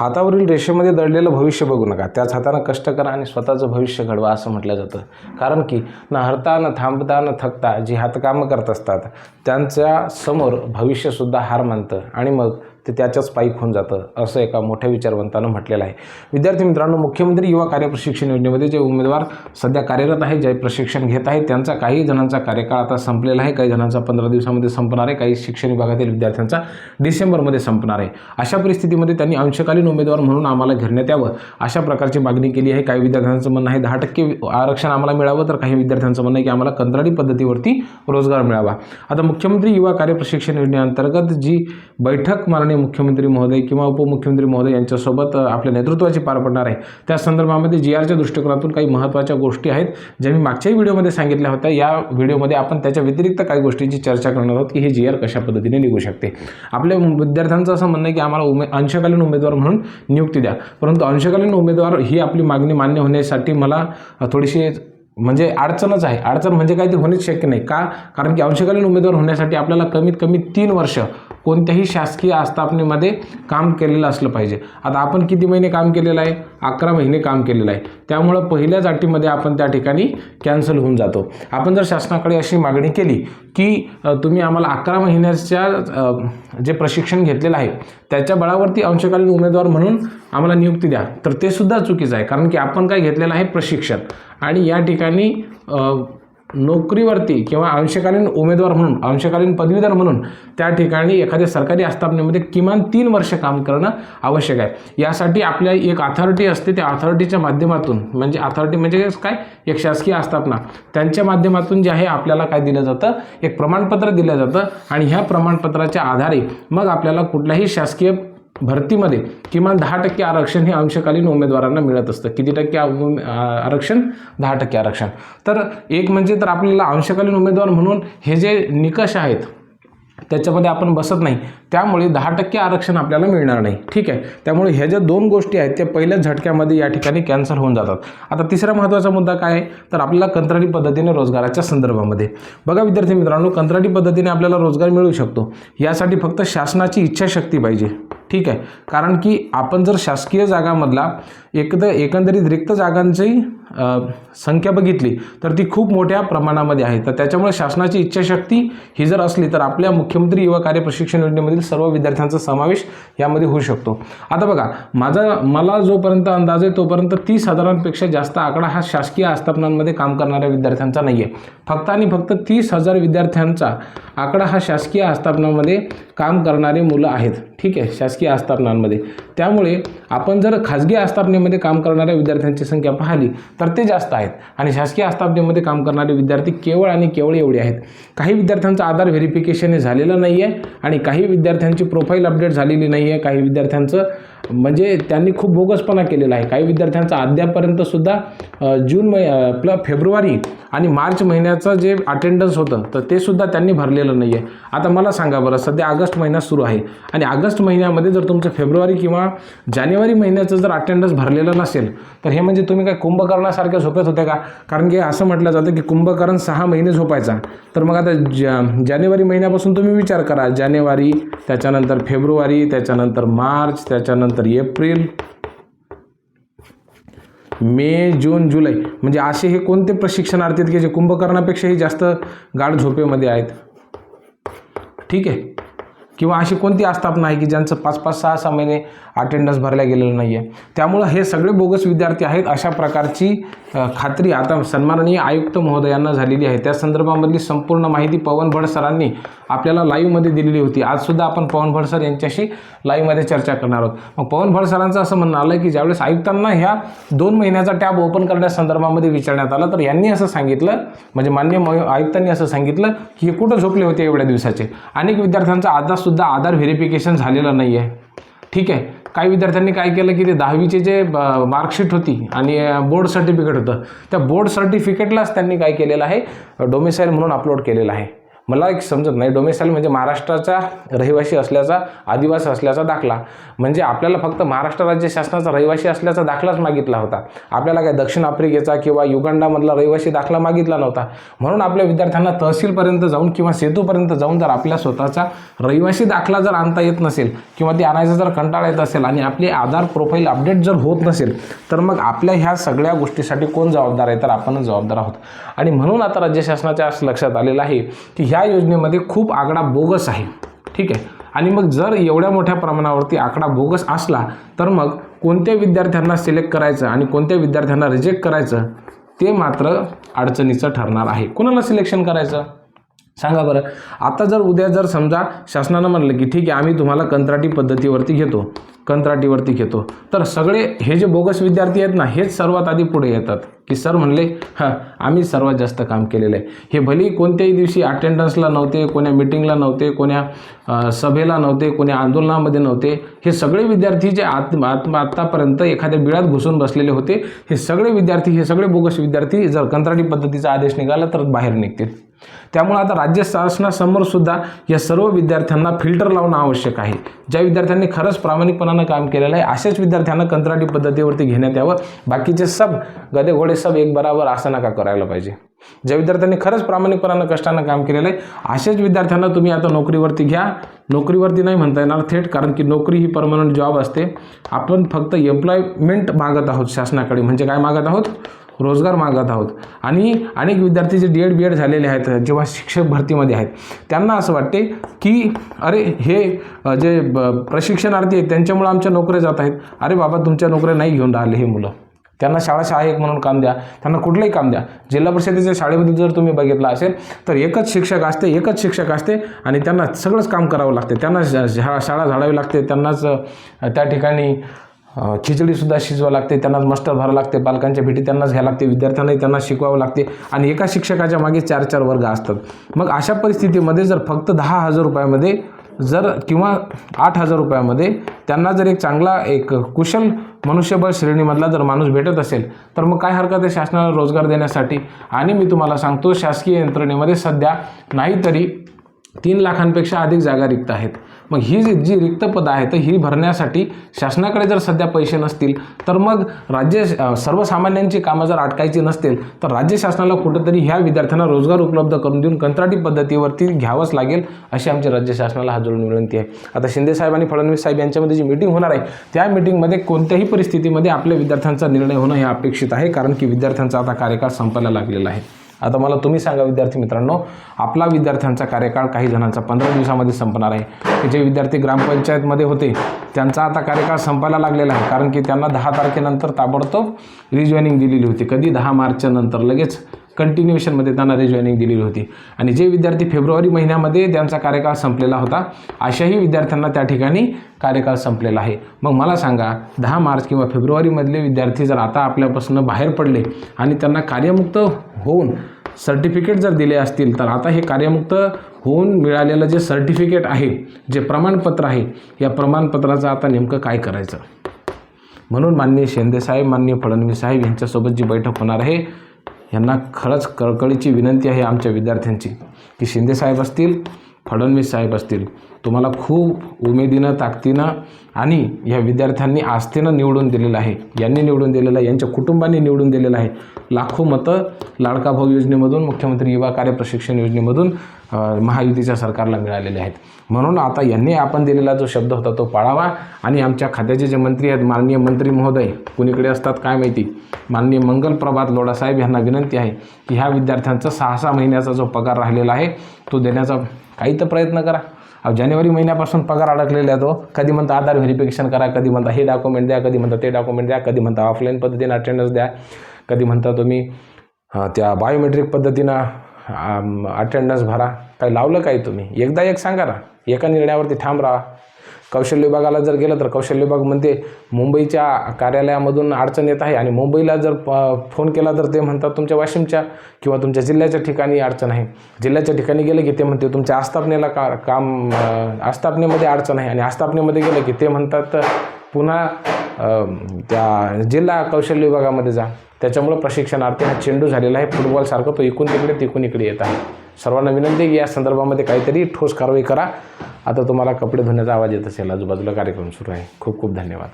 हातावरील रेषेमध्ये दडलेलं भविष्य बघू नका. त्याच हातानं कष्ट करा आणि स्वतःचं भविष्य घडवा असं म्हटलं जातं. कारण की न हरता न थांबता न थकता जी हातकामं करत असतात त्यांच्यासमोर भविष्यसुद्धा हार मानतं. आणि मग ते त्याच्याच स्पाईक होऊन जातं असं एका मोठ्या विचारवंतानं म्हटलेलं आहे. विद्यार्थी मित्रांनो मुख्यमंत्री युवा कार्य प्रशिक्षण योजनेमध्ये जे उमेदवार सध्या कार्यरत आहे जे प्रशिक्षण घेत आहेत त्यांचा काही जणांचा कार्यकाळ आता संपलेला आहे काही जणांचा पंधरा दिवसामध्ये संपणार आहे काही शिक्षण विभागातील विद्यार्थ्यांचा डिसेंबरमध्ये संपणार आहे. अशा परिस्थितीमध्ये त्यांनी अंशकालीन उमेदवार म्हणून आम्हाला घेण्यात यावं अशा प्रकारची मागणी केली आहे. काही विद्यार्थ्यांचं म्हणणं आहे दहा टक्के आरक्षण आम्हाला मिळावं तर काही विद्यार्थ्यांचं म्हणणं आहे की आम्हाला कंत्राटी पद्धतीवरती रोजगार मिळावा. आता मुख्यमंत्री युवा कार्य प्रशिक्षण योजनेअंतर्गत जी बैठक माननीय मुख्यमंत्री महोदय किंवा उपमुख्यमंत्री महोदय यांच्यासोबत आपल्या नेतृत्वाची पार पडणार आहे. त्या संदर्भामध्ये जी आरच्या दृष्टिकोनातून काही महत्त्वाच्या गोष्टी आहेत ज्या मी मागच्याही व्हिडिओमध्ये सांगितल्या होत्या. या व्हिडिओमध्ये आपण त्याच्या व्यतिरिक्त काही गोष्टींची चर्चा करणार आहोत की हे जी आर कशा पद्धतीने निघू शकते. आपल्या विद्यार्थ्यांचं असं म्हणणं आहे की आम्हाला उमे अंशकालीन उमेदवार म्हणून नियुक्ती द्या. परंतु अंशकालीन उमेदवार ही आपली मागणी मान्य होण्यासाठी मला थोडीशी म्हणजे अडचणच आहे. अडचण म्हणजे काय ते होणेच शक्य नाही. का? कारण की अंशकालीन उमेदवार होण्यासाठी आपल्याला कमीत कमी तीन वर्ष कोणत्याही शासकीय आस्थापनेमध्ये काम केलेलं असलं पाहिजे. आता आपण किती महिने काम केलेलं आहे? अकरा महिने काम केलेलं आहे. त्यामुळं पहिल्याच अटीमध्ये आपण त्या ठिकाणी कॅन्सल होऊन जातो. आपण जर शासनाकडे अशी मागणी केली की तुम्ही आम्हाला अकरा महिन्याच्या जे प्रशिक्षण घेतलेलं आहे त्याच्या बळावरती अंशकालीन उमेदवार म्हणून आम्हाला नियुक्ती द्या तर ते सुद्धा चुकीचं आहे. कारण की आपण काय घेतलेलं आहे? प्रशिक्षण. आणि या ठिकाणी नोकरीवरती किंवा अंशकालीन उमेदवार म्हणून अंशकालीन पदवीधर म्हणून त्या ठिकाणी एखाद्या सरकारी आस्थापनेमध्ये किमान तीन वर्ष काम करणं आवश्यक आहे. यासाठी आपल्या एक अथॉरिटी असते त्या अथॉरिटीच्या माध्यमातून म्हणजे अथॉरिटी म्हणजे काय? एक शासकीय आस्थापना. त्यांच्या माध्यमातून जे आहे आपल्याला काय दिलं जातं? एक प्रमाणपत्र दिलं जातं आणि ह्या प्रमाणपत्राच्या आधारे मग आपल्याला कुठल्याही शासकीय भरतीमध्ये किमान दहा टक्के आरक्षण हे अंशकालीन उमेदवारांना मिळत असतं. किती टक्के आरक्षण? दहा टक्के आरक्षण. तर एक म्हणजे तर आपल्याला अंशकालीन उमेदवार म्हणून हे जे निकष आहेत त्याच्यामध्ये आपण बसत नाही. त्यामुळे दहा टक्के आरक्षण आपल्याला मिळणार नाही. ठीक आहे? त्यामुळे ह्या ज्या दोन गोष्टी आहेत त्या पहिल्याच झटक्यामध्ये या ठिकाणी कॅन्सल होऊन जातात. आता तिसरा महत्त्वाचा मुद्दा काय आहे? तर आपल्याला कंत्राटी पद्धतीने रोजगाराच्या संदर्भामध्ये. बघा विद्यार्थी मित्रांनो कंत्राटी पद्धतीने आपल्याला रोजगार मिळू शकतो. यासाठी फक्त शासनाची इच्छाशक्ती पाहिजे. ठीक आहे. कारण की आपण जर शासकीय जागामधला एकद एकंदरीत रिक्त जागांची संख्या बघितली तर ती खूप मोठ्या प्रमाणामध्ये आहे. तर त्याच्यामुळे शासनाची इच्छाशक्ती ही जर असली तर आपल्या मुख्यमंत्री युवा कार्य प्रशिक्षण योजनेमधील सर्व विद्यार्थ्यांचा समावेश यामध्ये होऊ शकतो. आता बघा माझा मला जोपर्यंत अंदाज आहे तोपर्यंत तीस हजारांपेक्षा जास्त आकडा हा शासकीय आस्थापनांमध्ये काम करणाऱ्या विद्यार्थ्यांचा नाही आहे फक्त आणि फक्त तीस हजार विद्यार्थ्यांचा आकडा हा शासकीय आस्थापनामध्ये काम करणारे मुलं आहेत. ठीक आहे. शासकीय आस्थापनांमध्ये. त्यामुळे आपण जर खाजगी आस्थापनेमध्ये काम करणाऱ्या विद्यार्थ्यांची संख्या पाहिली तर ते जास्त आहेत. आणि शासकीय आस्थापनेमध्ये काम करणारे विद्यार्थी केवळ आणि केवळ एवढे आहेत. काही विद्यार्थ्यांचं आधार व्हेरिफिकेशन हे झालेलं नाही आहे आणि काही विद्यार्थ्यांची प्रोफाईल अपडेट झालेली नाही आहे काही विद्यार्थ्यांचं म्हणजे त्यांनी खूप बोगसपणा केलेला आहे. काही विद्यार्थ्यांचा अद्यापर्यंतसुद्धा जून मै आपलं फेब्रुवारी आणि मार्च महिन्याचं जे अटेंडन्स होतं तर ते सुद्धा त्यांनी भरलेलं नाही आहे आता मला सांगा बरं सध्या ऑगस्ट महिना सुरू आहे आणि ऑगस्ट महिन्यामध्ये जर तुमचं फेब्रुवारी किंवा जानेवारी महिन्याचं जर अटेंडन्स भरलेलं नसेल तर हे म्हणजे तुम्ही काय कुंभकर्णासारख्या झोपत होते का? कारण की असं म्हटलं जातं की कुंभकर्ण सहा महिने झोपायचा. तर मग आता जा जानेवारी महिन्यापासून तुम्ही विचार करा. जानेवारी त्याच्यानंतर फेब्रुवारी त्याच्यानंतर मार्च त्याच्यानंतर एप्रिल मे जून जुलै. म्हणजे असे हे कोणते प्रशिक्षणार्थी आहेत की जे कुंभकर्णापेक्षाही जास्त गाढ झोपेमध्ये आहेत. ठीक आहे? किंवा अशी कोणती आस्थापना आहे की ज्यांचं पाच पाच सहा सहा महिने अटेंडन्स भरल्या गेलेलं नाही आहे त्यामुळं हे सगळे बोगस विद्यार्थी आहेत अशा प्रकारची खात्री आता सन्माननीय आयुक्त महोदयांना झालेली आहे. त्या संदर्भामधली संपूर्ण माहिती पवन भड सरांनी आपल्याला लाईव्हमध्ये दिलेली होती. आजसुद्धा आपण पवन भट सर यांच्याशी लाईव्हमध्ये चर्चा करणार आहोत. मग पवन भड सरांचं असं म्हणणं आलं की ज्यावेळेस आयुक्तांना ह्या दोन महिन्याचा टॅब ओपन करण्यासंदर्भामध्ये विचारण्यात आलं तर यांनी असं सांगितलं म्हणजे मान्य मय- आयुक्तांनी असं सांगितलं की हे कुठं झोपले होते एवढ्या दिवसाचे? अनेक विद्यार्थ्यांचा सुद्धा आधार व्हेरिफिकेशन झालेलं नाही आहे ठीक आहे? काही विद्यार्थ्यांनी काय केलं की ते दहावीचे जे मार्कशीट होती आणि बोर्ड सर्टिफिकेट होतं त्या बोर्ड सर्टिफिकेटलाच त्यांनी काय केलेलं आहे? डोमिसाईल म्हणून अपलोड केलेलं आहे. मला एक समजत नाही. डोमेसाईल म्हणजे महाराष्ट्राचा रहिवासी असल्याचा आदिवासी असल्याचा दाखला. म्हणजे आपल्याला फक्त महाराष्ट्र राज्य शासनाचा रहिवासी असल्याचा दाखलाच मागितला होता. आपल्याला काय दक्षिण आफ्रिकेचा किंवा युगांडामधला रहिवासी दाखला मागितला नव्हता. म्हणून आपल्या विद्यार्थ्यांना तहसीलपर्यंत जाऊन किंवा सेतूपर्यंत जाऊन जर आपल्या स्वतःचा रहिवासी दाखला जर आणता येत नसेल किंवा ते आणायचा जर कंटाळा येत असेल आणि आपली आधार प्रोफाईल अपडेट जर होत नसेल तर मग आपल्या ह्या सगळ्या गोष्टीसाठी कोण जबाबदार आहे? तर आपणच जबाबदार आहोत. आणि म्हणून आता राज्य शासनाच्या असं लक्षात आलेलं आहे की ह्या योजनेमध्ये खूप आकडा बोगस आहे. ठीक आहे? आणि मग जर एवढ्या मोठ्या प्रमाणावरती आकडा बोगस असला तर मग कोणत्या विद्यार्थ्यांना सिलेक्ट करायचं आणि कोणत्या विद्यार्थ्यांना रिजेक्ट करायचं ते मात्र अडचणीचं ठरणार आहे. कोणाला सिलेक्शन करायचं? सांगा बरं. आता जर उद्या जर समजा शासनानं म्हणलं की ठीक आहे आम्ही तुम्हाला कंत्राटी पद्धतीवरती घेतो कंत्राटीवरती घेतो. तर सगळे हे जे बोगस विद्यार्थी आहेत ना हेच सर्वात आधी पुढे येतात. की सर म्हणले हां आम्ही सर्वात जास्त काम केलेलं आहे. हे भली कोणत्याही दिवशी अटेंडन्सला नव्हते कोण्या मिटिंगला नव्हते कोण्या सभेला नव्हते कोण्या आंदोलनामध्ये नव्हते हे सगळे विद्यार्थी जे आत आत्म आत्तापर्यंत एखाद्या बिळात घुसून बसलेले होते हे सगळे विद्यार्थी हे सगळे बोगस विद्यार्थी जर कंत्राटी पद्धतीचा आदेश निघाला तर बाहेर निघतील. त्यामुळे आता राज्य शासनासमोरसुद्धा या सर्व विद्यार्थ्यांना फिल्टर लावणं आवश्यक आहे. ज्या विद्यार्थ्यांनी खरंच प्रामाणिकपणानं काम केलेलं आहे अशाच विद्यार्थ्यांना कंत्राटी पद्धतीवरती घेण्यात यावं. बाकीचे सब गदे घोडे सब एक बराबर असं नका करायला पाहिजे. ज्या विद्यार्थ्यांनी खरंच प्रामाणिकपणानं कष्टानं काम केलेलं आहे अशाच विद्यार्थ्यांना तुम्ही आता नोकरीवरती घ्या. नोकरीवरती नाही म्हणता येणार थेट कारण की नोकरी ही परमनंट जॉब असते. आपण फक्त एम्प्लॉयमेंट मागत आहोत शासनाकडे. म्हणजे काय मागत आहोत? रोजगार मागत आहोत. आणि अनेक विद्यार्थी जे डी एड बी एड झालेले आहेत जेव्हा शिक्षक भरतीमध्ये आहेत त्यांना असं वाटते की अरे हे जे ब- प्रशिक्षणार्थी आहेत त्यांच्यामुळे आमच्या नोकऱ्या जात आहेत. अरे बाबा तुमच्या नोकऱ्या नाही घेऊन राहिले हे मुलं. त्यांना शाळा सहाय्यक म्हणून काम द्या. त्यांना कुठलंही काम द्या. जिल्हा परिषदेच्या शाळेमध्ये जर तुम्ही बघितलं असेल तर एकच शिक्षक असते एकच शिक्षक असते आणि त्यांना सगळंच काम करावं लागते. त्यांना शा- शाळा झाडावी लागते. त्यांनाच त्या ठिकाणी खिचडीसुद्धा शिजवावं लागते त्यांनाच मास्टर भरावं लागते पालकांच्या भेटी त्यांनाच घ्यावं लागते विद्यार्थ्यांनाही त्यांना शिकवावं लागते आणि एका शिक्षकाच्या मागे चार चार वर्ग असतात. मग अशा परिस्थितीमध्ये जर फक्त दहा हजार रुपयामध्ये जर किंवा आठ हजार रुपयामध्ये त्यांना जर एक चांगला एक कुशल मनुष्यबळ श्रेणीमधला जर माणूस भेटत असेल तर मग काय हरकत आहे शासनाला रोजगार देण्यासाठी? आणि मी तुम्हाला सांगतो शासकीय यंत्रणेमध्ये सध्या नाहीतरी तीन लाखांपेक्षा अधिक जागा रिक्त आहेत. मग ही जी जी रिक्त पदं आहेत ही भरण्यासाठी शासनाकडे जर सध्या पैसे नसतील तर मग राज्य सर्वसामान्यांची कामं जर अटकायची नसतील तर राज्य शासनाला कुठंतरी ह्या विद्यार्थ्यांना रोजगार उपलब्ध करून देऊन कंत्राटी पद्धतीवरती घ्यावंच लागेल अशी आमची राज्य शासनाला हात जोडून विनंती आहे. आता शिंदेसाहेब आणि फडणवीस साहेब यांच्यामध्ये जी मिटिंग होणार आहे त्या मिटिंगमध्ये कोणत्याही परिस्थितीमध्ये आपल्या विद्यार्थ्यांचा निर्णय होणं हे अपेक्षित आहे कारण की विद्यार्थ्यांचा आता कार्यकाळ संपायला लागलेला आहे. आता मला तुम्ही सांगा विद्यार्थी मित्रांनो आपला विद्यार्थ्यांचा कार्यकाळ काही जणांचा पंधरा दिवसामध्ये संपणार आहे. की जे विद्यार्थी ग्रामपंचायतमध्ये होते त्यांचा आता कार्यकाळ संपायला लागलेला आहे. कारण की त्यांना दहा तारखेनंतर ताबडतोब रिजॉईनिंग दिलेली होती. कधी? दहा मार्चच्या नंतर लगेच. कंटिन्युएशनमध्ये त्यांना रिजॉईनिंग दिलेली होती. आणि जे विद्यार्थी फेब्रुवारी महिन्यामध्ये त्यांचा कार्यकाळ संपलेला होता अशाही विद्यार्थ्यांना त्या ठिकाणी कार्यकाळ संपलेला आहे. मग मला सांगा दहा मार्च किंवा फेब्रुवारीमधले विद्यार्थी जर आता आपल्यापासून बाहेर पडले आणि त्यांना कार्यमुक्त होऊन सर्टिफिकेट जर दिले असतील तर आता हे कार्यमुक्त होऊन मिळालेलं जे सर्टिफिकेट आहे जे प्रमाणपत्र आहे या प्रमाणपत्राचं आता नेमकं काय करायचं? म्हणून माननीय शेंदेसाहेब माननीय फडणवीस साहेब यांच्यासोबत जी बैठक होणार आहे यांना खरंच कळकळीची विनंती आहे आमच्या विद्यार्थ्यांची की शिंदेसाहेब असतील फडणवीस साहेब असतील तुम्हाला खूप उमेदीनं ताकदीनं आणि ह्या विद्यार्थ्यांनी आस्थेनं निवडून दिलेलं आहे. यांनी निवडून दिलेलं आहे यांच्या कुटुंबांनी निवडून दिलेलं आहे. लाखो मतं लाडका भाऊ योजनेमधून मुख्यमंत्री युवा कार्य प्रशिक्षण योजनेमधून महायुतीच्या सरकारला मिळालेले आहेत. म्हणून आता यांनी आपण दिलेला जो शब्द होता तो पाळावा आणि आमच्या खात्याचे जे मंत्री आहेत माननीय मंत्री महोदय कुणीकडे असतात काय माहिती? माननीय मंगल प्रभात लोडासाहेब यांना विनंती आहे की ह्या विद्यार्थ्यांचा सहा सहा महिन्याचा जो पगार राहिलेला आहे तो देण्याचा काही तर प्रयत्न करा. जानेवारी महिन्यापासून पगार अडकलेला आहे तो. कधी म्हणता आधार व्हेरिफिकेशन करा कधी म्हणता हे डॉक्युमेंट द्या कधी म्हणता ते डॉक्युमेंट द्या कधी म्हणता ऑफलाईन पद्धतीनं अटेंडन्स द्या कधी म्हणता तुम्ही त्या बायोमेट्रिक पद्धतीनं अटेंडन्स भरा. काय लावलं काही तुम्ही? एकदा एक सांगा ना. एका निर्णयावरती ठाम राहा. कौशल्य विभागाला जर गेलं तर कौशल्य विभाग म्हणते मुंबईच्या कार्यालयामधून अडचण येत आहे आणि मुंबईला जर प- फोन केला तर ते म्हणतात तुमच्या वाशिमच्या किंवा तुमच्या जिल्ह्याच्या ठिकाणी अडचण आहे. जिल्ह्याच्या ठिकाणी गेलं की ते म्हणते तुमच्या आस्थापनेला का काम आस्थापनेमध्ये अडचण आहे आणि आस्थापनेमध्ये गेलं की ते म्हणतात पुन्हा त्या जिल्हा कौशल्य विभागामध्ये जा. त्याच्यामुळं प्रशिक्षणार्थी हा चेंडू झालेला आहे. फुटबॉलसारखं तो इकून तिकडे तिकून इकडे येत आहे. सर्वांना विनंती आहे की या संदर्भामध्ये काहीतरी ठोस कारवाई करा. आता तुम्हाला कपडे धुण्याचा आवाज येत असेल. आजूबाजूला कार्यक्रम सुरू आहे. खूप खूप धन्यवाद.